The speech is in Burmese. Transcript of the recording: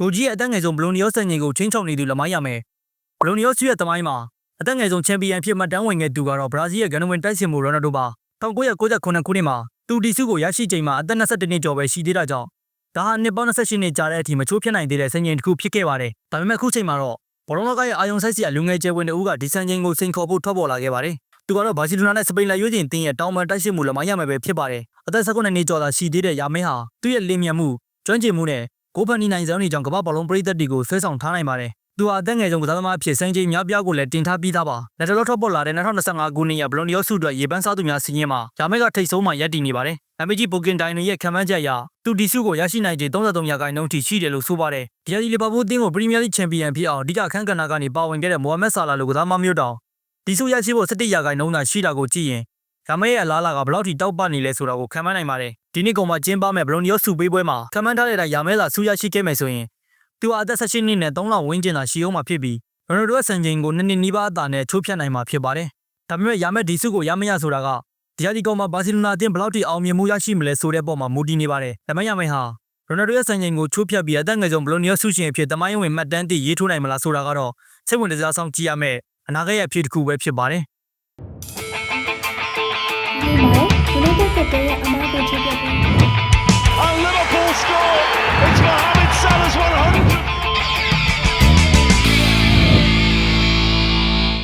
ဒိုကြီးရဲ့အသက်ငယ်ဆုံးဘလိုနီယောစံငင်ကိုချင်းချောက်နေသူလမိုင်းရမယ်ဘလိုနီယောစုရဲ့တမိုင်းမှာအသက်ငယ်ဆုံးချန်ပီယံဖြစ်မှတ်တမ်းဝင်ခဲ့သူကတော့ဘရာဇီးရဲ့ဂန်နဝင်တိုက်စင်မှုရိုနယ်ဒိုပါ1998ခုနှစ်မှာသူဒီစုကိုရရှိချိန်မှာအသက်22နှစ်ကျော်ပဲရှိသေးတာကြောင့်ဒါဟာနှစ်ပေါင်း28နှစ်ကြာတဲ့အထိမချိုးဖြစ်နိုင်သေးတဲ့စံချိန်တစ်ခုဖြစ်ခဲ့ပါတယ်ဒါပေမဲ့အခုချိန်မှာတော့ဘောလုံးလောကရဲ့အာယုံဆိုင်စီအလူငယ်ကျဲဝင်တို့ကဒီစံချိန်ကိုစိန်ခေါ်ဖို့ထွက်ပေါ်လာခဲ့ပါတယ်သူကတော့ဘာစီလိုနာနဲ့စပိန်လက်ရွေးချင်းတင်းရဲ့တောင်ပန်တိုက်စစ်မှုလမိုင်းရမယ်ပဲဖြစ်ပါတယ်အသက်19နှစ်ကျော်သာရှိသေးတဲ့ယာမင်းဟာသူ့ရဲ့လင်းမြန်မှုကျွမ်းကျင်မှုနဲ့ ကိုဖန်နီနိုင်စံနေကြောင့်ကမ္ဘာဘောလုံးပရိသတ်တွေကိုဆွဲဆောင်ထားနိုင်ပါတယ်သူဟာအသက်ငယ်ဆုံးကစားသမားအဖြစ်စံချိန်များပြားကိုလည်းတင်ထားပြီးသားပါလက်တလောထွက်ပေါ်လာတဲ့2025ခုနှစ်ရဲ့ဘလွန်နီယောစုအတွက်ရေပန်းစားသူများစီးရင်မှာယာမဲကထိတ်ဆုံးမှရပ်တည်နေပါတယ်အမေကြီးပိုကင်တိုင်ရဲ့ခံမှန်းချက်အရသူဒီစုကိုရရှိနိုင်ခြေ33ရာခိုင်နှုန်းထိရှိတယ်လို့ဆိုပါတယ်ဒီယာဒီလီဗာပူးအသင်းကိုပရီးမီးယားလိချန်ပီယံဖြစ်အောင်အဓိကအခန်းကဏ္ဍကနေပါဝင်ခဲ့တဲ့မိုဟာမက်ဆာလာလိုကစားမမျိုးတောင်ဒီစုရရှိဖို့17ရာခိုင်နှုန်းသာရှိတာကိုကြည့်ရင်ယာမဲရဲ့အလားအလာကဘယ်လောက်ထိတောက်ပနေလဲဆိုတာကိုခံမှန်းနိုင်ပါတယ် ဒီနေ့ကောင်မှကျင်းပမဲ့ဘလွန်နီယောစုပေးပွဲမှာခံမှန်းထားတဲ့အတိုင်းယာမဲသာဆူရရှိခဲ့မယ်ဆိုရင်သူဟာအသက်16နှစ်နဲ့3လဝန်းကျင်သာရှိအောင်မှာဖြစ်ပြီးရိုနယ်ဒိုရဲ့စံချိန်ကိုနှစ်နှစ်နီးပါးအသာနဲ့ချိုးဖျက်နိုင်မှာဖြစ်ပါတယ်ဒါပေမဲ့ယာမဲဒီစုကိုရမရဆိုတာကဒီယာဒီကောင်မှာဘာစီလိုနာအသင်းဘယ်လောက်ထိအောင်မြင်မှုရရှိမလဲဆိုတဲ့ပုံမှာမူတည်နေပါတယ်။ဒါမှရမယ်ဟာရိုနယ်ဒိုရဲ့စံချိန်ကိုချိုးဖျက်ပြီးအသက်ငယ်ဆုံးဘလိုနီယောဆုရှင်အဖြစ်တမိုင်းဝင်မှတ်တမ်းတည်ရေးထိုးနိုင်မလားဆိုတာကတော့စိတ်ဝင်စားဆောင်ကြည့်ရမယ့်အနာဂတ်ရဲ့အဖြစ်တစ်ခုပဲဖြစ်ပါတယ် কেটে আমার পৌঁছে যাবে